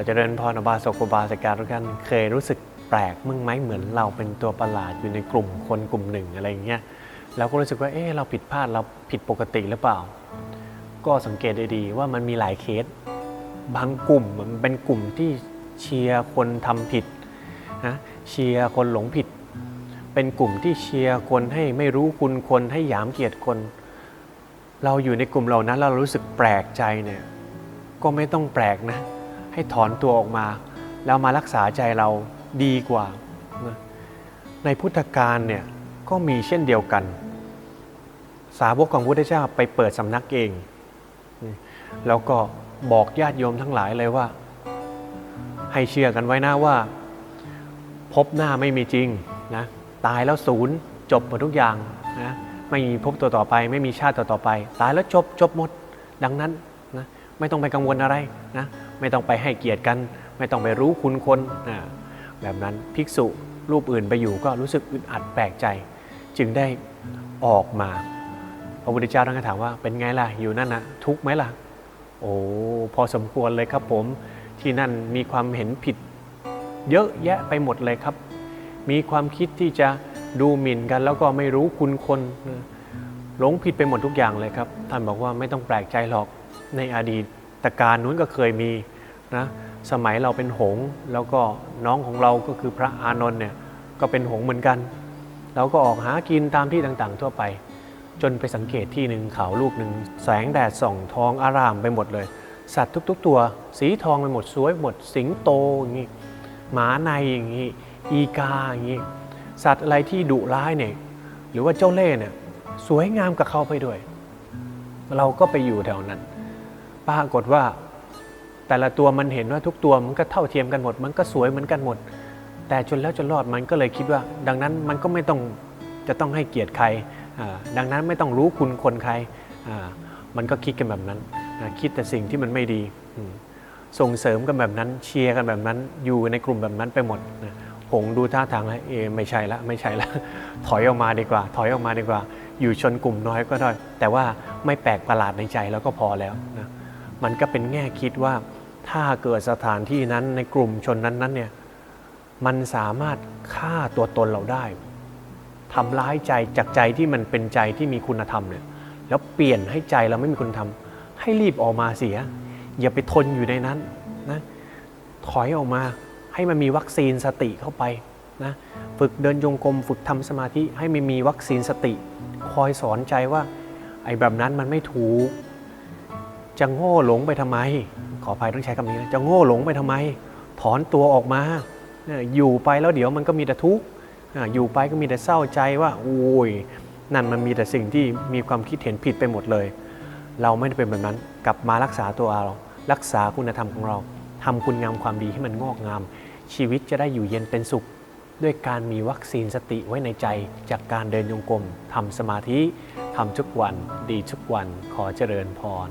อเจริญพรอบาสกุบาสการทุกท่านเคยรู้สึกแปลกมึงไหมเหมือนเราเป็นตัวประหลาดอยู่ในกลุ่มคนกลุ่มหนึ่งอะไรอย่างเงี้ยเราก็รู้สึกว่าเออเราผิดพลาดเราผิดปกติหรือเปล่า ก็สังเกตดีๆว่ามันมีหลายเคส บางกลุ่มมันเป็นกลุ่มที่เชียร์คนทำผิดนะเชียร์คนหลงผิด เป็นกลุ่มที่เชียร์คนให้ไม่รู้คุณคนให้หยามเกียรติคน เราอยู่ในกลุ่มเหล่านั้นเรารู้สึกแปลกใจเนี่ยก็ไม่ต้องแปลกนะ ให้ถอนตัวออกมา แล้วมารักษาใจเราดีกว่า ในพุทธกาลเนี่ยก็มีเช่นเดียวกัน สาวกของพระพุทธเจ้าไปเปิดสำนักเอง แล้วก็บอกญาติโยมทั้งหลายเลยว่า ให้เชื่อกันไว้นะว่า พบหน้าไม่มีจริงนะตายแล้วศูนย์จบหมดทุกอย่างนะไม่มีพบตัวต่อไป ไม่มีชาติต่อต่อไป ตายแล้วจบจบหมด ดังนั้นนะไม่ต้องไปกังวลอะไรนะ ไม่ต้องไปให้เกียรติกัน ไม่ต้องไปรู้คุณคนนะแบบนั้นภิกษุรูปอื่นไปอยู่ก็รู้สึกอึดอัดแปลกใจ จึงได้ออกมาพระพุทธเจ้าท่านก็ถามว่าเป็นไงล่ะอยู่นั่นนะทุกข์ไหมล่ะ โอ้พอสมควรเลยครับผมที่นั่นมีความเห็นผิด เยอะแยะไปหมดเลยครับ มีความคิดที่จะดูหมิ่นกัน แล้วก็ไม่รู้คุณคนหลงผิดไปหมดทุกอย่างเลยครับ ท่านบอกว่าไม่ต้องแปลกใจหรอกในอดีต การนู้นก็เคยมีนะสมัยเราเป็นหงแล้วก็น้องของเราก็คือพระอานนท์เนี่ยก็เป็นหงเหมือนกัน เราก็ออกหากินตามที่ต่างๆ ทั่วไป จนไปสังเกตที่หนึ่งเขาลูกหนึ่งแสงแดดส่องทองอารามไปหมดเลย สัตว์ทุก ๆ ตัว สีทองไปหมดสวยหมดสิงโตอย่างนี้หมาในอย่างนี้อีกาอย่างนี้สัตว์อะไรที่ดุร้ายเนี่ยหรือว่าเจ้าเล่ห์เนี่ยสวยงามกับเขาไปด้วย เราก็ไปอยู่แถวนั้น ปรากฏว่า แต่ละตัวมันเห็นว่าทุกตัวมันก็เท่าเทียมกันหมด มันก็สวยเหมือนกันหมด แต่จนแล้วจนรอดมันก็เลยคิดว่า ดังนั้นมันก็ไม่ต้องจะต้องให้เกียรติใคร ดังนั้นไม่ต้องรู้คุณคนใคร มันก็คิดกันแบบนั้น คิดแต่สิ่งที่มันไม่ดี ส่งเสริมกันแบบนั้น เชียร์กันแบบนั้น อยู่ในกลุ่มแบบนั้นไปหมดหงดูท่าทางแล้วเอไม่ใช่ละไม่ใช่ละ ถอยออกมาดีกว่า ถอยออกมาดีกว่า อยู่ชนกลุ่มน้อยก็ได้ แต่ว่าไม่แปลกประหลาดในใจแล้วก็พอแล้วนะ มันก็เป็นแง่คิดว่าถ้าเกิดสถานที่นั้นในกลุ่มชนนั้นๆเนี่ยมันสามารถฆ่าตัวตนเราได้ทำร้ายใจจากใจที่มันเป็นใจที่มีคุณธรรมเนี่ยแล้วเปลี่ยนให้ใจเราไม่มีคุณธรรม ให้รีบออกมาเสีย อย่าไปทนอยู่ในนั้นนะถอยออกมาให้มันมีวัคซีนสติเข้าไปนะฝึกเดินจงกรมฝึกทำสมาธิให้มันมีวัคซีนสติ คอยสอนใจว่าไอ้แบบนั้นมันไม่ถูก จะโง่หลงไปทำไม ขออภัยต้องใช้คำนี้นะจะโง่หลงไปทำไม ถอนตัวออกมา อยู่ไปแล้วเดี๋ยวมันก็มีแต่ทุกข์อยู่ไปก็มีแต่เศร้าใจว่าโอ้ยนั่นมันมีแต่สิ่งที่มีความคิดเห็นผิดไปหมดเลย เราไม่ได้เป็นแบบนั้น กลับมารักษาตัวเรา รักษาคุณธรรมของเราทำคุณงามความดีให้มันงอกงาม ชีวิตจะได้อยู่เย็นเป็นสุข ด้วยการมีวัคซีนสติไว้ในใจ จากการเดินโยงกรมทำสมาธิทำทุกวัน ดีทุกวัน ขอเจริญพร